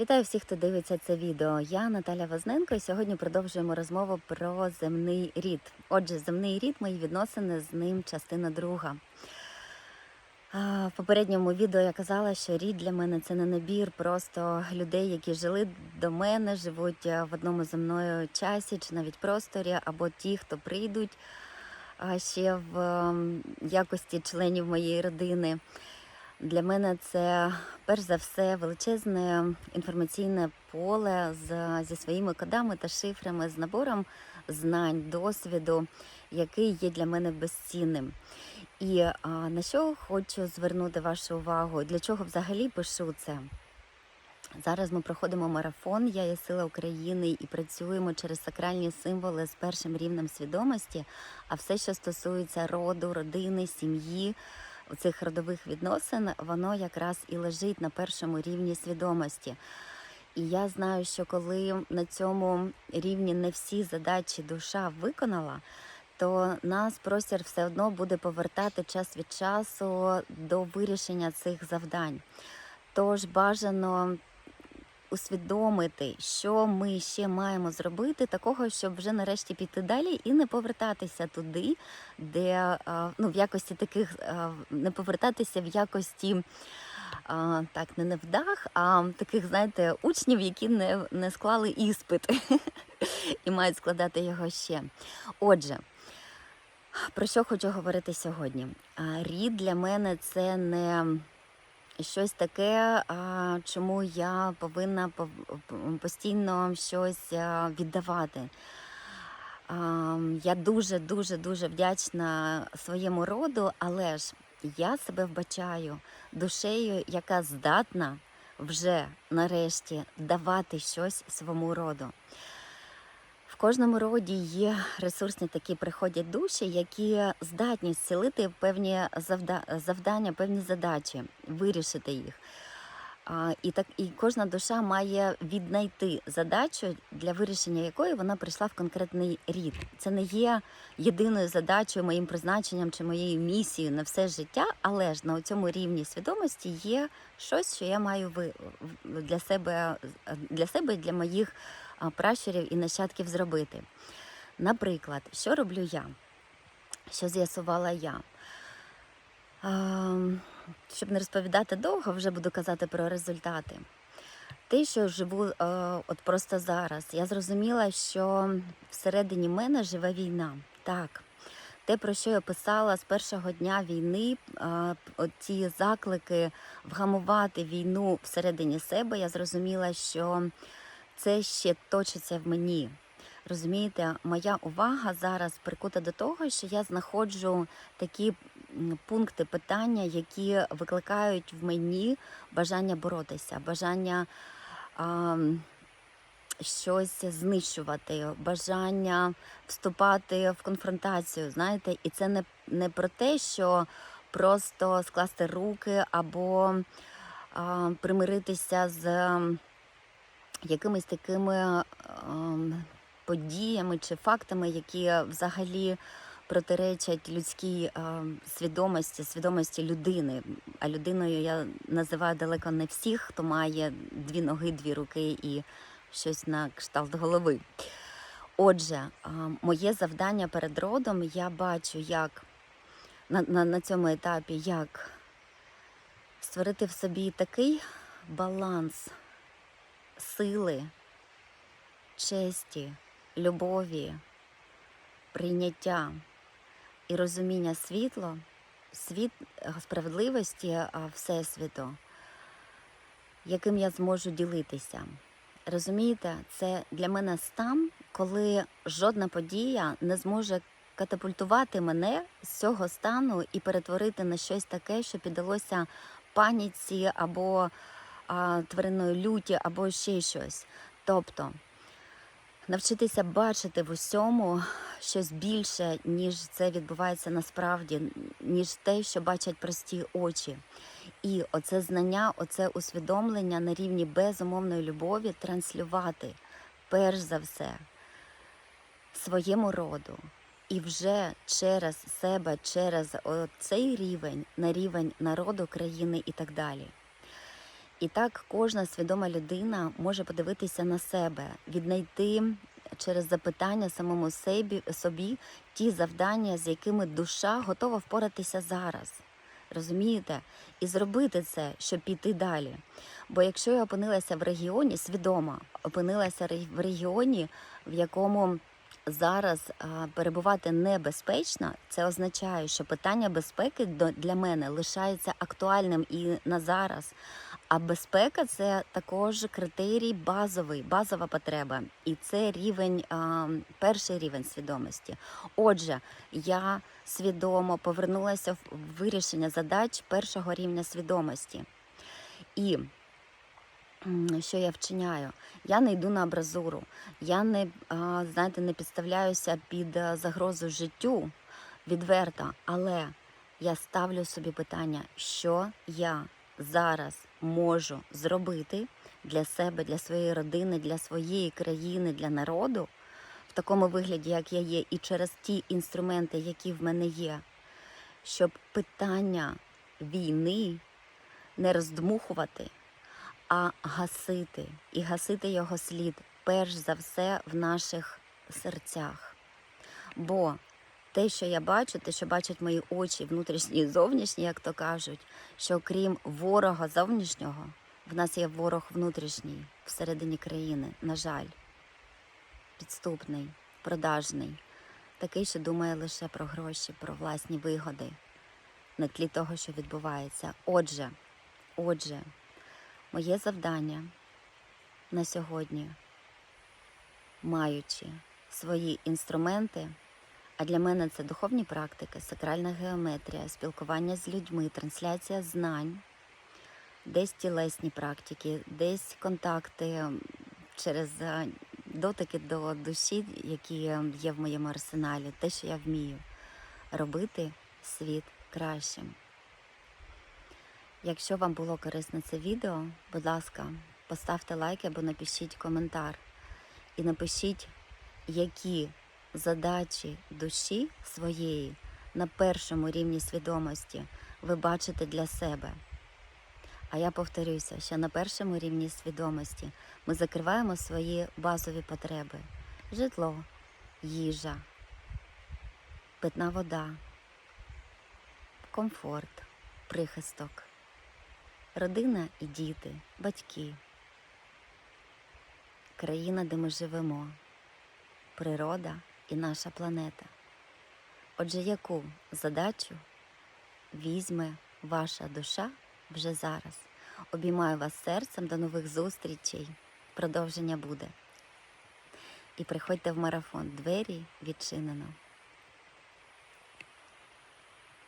Вітаю всіх, хто дивиться це відео. Я Наталя Возненко, і сьогодні продовжуємо розмову про земний рід. Отже, земний рід, мої відносини з ним, частина друга. В попередньому відео я казала, що рід для мене це не набір просто людей, які жили до мене, живуть е, в одному зі мною часі чи навіть просторі, або ті, хто прийдуть ще в якості членів моєї родини. Для мене це перш за все величезне інформаційне поле з, зі своїми кодами та шифрами, з набором знань, досвіду, який є для мене безцінним. І а, на що хочу звернути вашу увагу, для чого взагалі пишу це? Зараз ми проходимо марафон Я є сила України і працюємо через сакральні символи з першим рівнем свідомості. А все, що стосується роду, родини, сім'ї, цих родових відносин, воно якраз і лежить на першому рівні свідомості. І я знаю, що коли на цьому рівні не всі задачі душа виконала, то нас простір все одно буде повертати час від часу до вирішення цих завдань. Тож бажано усвідомити, що ми ще маємо зробити, такого, щоб вже нарешті піти далі і не повертатися туди, де ну, в якості таких не повертатися в якості. Так, не невдах, а таких, знаєте, учнів, які не, не склали іспит і мають складати його ще. Отже, про що хочу говорити сьогодні? Рід для мене це не щось таке, чому я повинна постійно щось віддавати. Я дуже, дуже, дуже вдячна своєму роду, але ж я себе вбачаю душею, яка здатна вже нарешті давати щось своєму роду. Кожному роді є ресурсні такі приходять душі, які здатні зцілити певні завда- завдання, певні задачі, вирішити їх. І так і кожна душа має віднайти задачу, для вирішення якої вона прийшла в конкретний рід. Це не є єдиною задачею, моїм призначенням чи моєю місією на все життя, але ж на цьому рівні свідомості є щось, що я маю ви для себе для себе і для моїх пращурів і нащадків зробити. Наприклад, що роблю я? Що з'ясувала я? Ем, Щоб не розповідати довго, вже буду казати про результати. Те, що живу е, от просто зараз, я зрозуміла, що всередині мене живе війна. Так. Те, про що я писала з першого дня війни, е, ці заклики вгамувати війну всередині себе, я зрозуміла, що це ще точиться в мені. Розумієте, моя увага зараз прикута до того, що я знаходжу такі пункти питання, які викликають в мені бажання боротися, бажання а, щось знищувати, бажання вступати в конфронтацію. Знаєте, і це не, не про те, що просто скласти руки або а, примиритися з якимись такими ем, подіями чи фактами, які взагалі протиречать людській ем, свідомості, свідомості людини. А людиною я називаю далеко не всіх, хто має дві ноги, дві руки і щось на кшталт голови. Отже, ем, моє завдання перед родом я бачу, як на, на, на цьому етапі, як створити в собі такий баланс сили, честі, любові, прийняття і розуміння світло, світ е, справедливості Всесвіту, яким я зможу ділитися. Розумієте, це для мене стан, коли жодна подія не зможе катапультувати мене з цього стану і перетворити на щось таке, що піддалося паніці або а, тваринної люті, або ще щось. Тобто навчитися бачити в усьому щось більше, ніж це відбувається насправді, ніж те, що бачать прості очі. І оце знання, оце усвідомлення на рівні безумовної любові транслювати перш за все своєму роду. І вже через себе, через цей рівень на рівень народу, країни і так далі. І так кожна свідома людина може подивитися на себе, віднайти через запитання самому собі, собі ті завдання, з якими душа готова впоратися зараз. Розумієте? І зробити це, щоб піти далі. Бо якщо я опинилася в регіоні, свідомо опинилася в регіоні, в якому зараз перебувати небезпечно, це означає, що питання безпеки для мене лишається актуальним і на зараз. А безпека це також критерій базовий, базова потреба, і це рівень, а, перший рівень свідомості. Отже, я свідомо повернулася в вирішення задач першого рівня свідомості. І що я вчиняю? Я не йду на абразуру, я не знаєте, не підставляюся під загрозу життю відверто, але я ставлю собі питання, що я зараз можу зробити для себе, для своєї родини, для своєї країни, для народу в такому вигляді, як я є, і через ті інструменти, які в мене є, щоб питання війни не роздмухувати, а гасити і гасити його слід перш за все в наших серцях. Бо те, що я бачу, те, що бачать мої очі, внутрішні і зовнішні, як то кажуть, що крім ворога зовнішнього, в нас є ворог внутрішній всередині країни, на жаль, підступний, продажний, такий, що думає лише про гроші, про власні вигоди на тлі того, що відбувається. Отже, отже, моє завдання на сьогодні, маючи свої інструменти, а для мене це духовні практики, сакральна геометрія, спілкування з людьми, трансляція знань, десь тілесні практики, десь контакти через е, дотики до душі, які є в моєму арсеналі, те, що я вмію робити світ кращим. Якщо вам було корисне це відео, будь ласка, поставте лайк або напишіть коментар. І напишіть, які задачі душі своєї на першому рівні свідомості ви бачите для себе. А я повторюся, що на першому рівні свідомості ми закриваємо свої базові потреби: житло, їжа, питна вода, комфорт, прихисток, родина і діти, батьки, країна, де ми живемо, природа і наша планета. Отже, яку задачу візьме ваша душа вже зараз? Обіймаю вас серцем, до нових зустрічей. Продовження буде. І приходьте в марафон. Двері відчинено.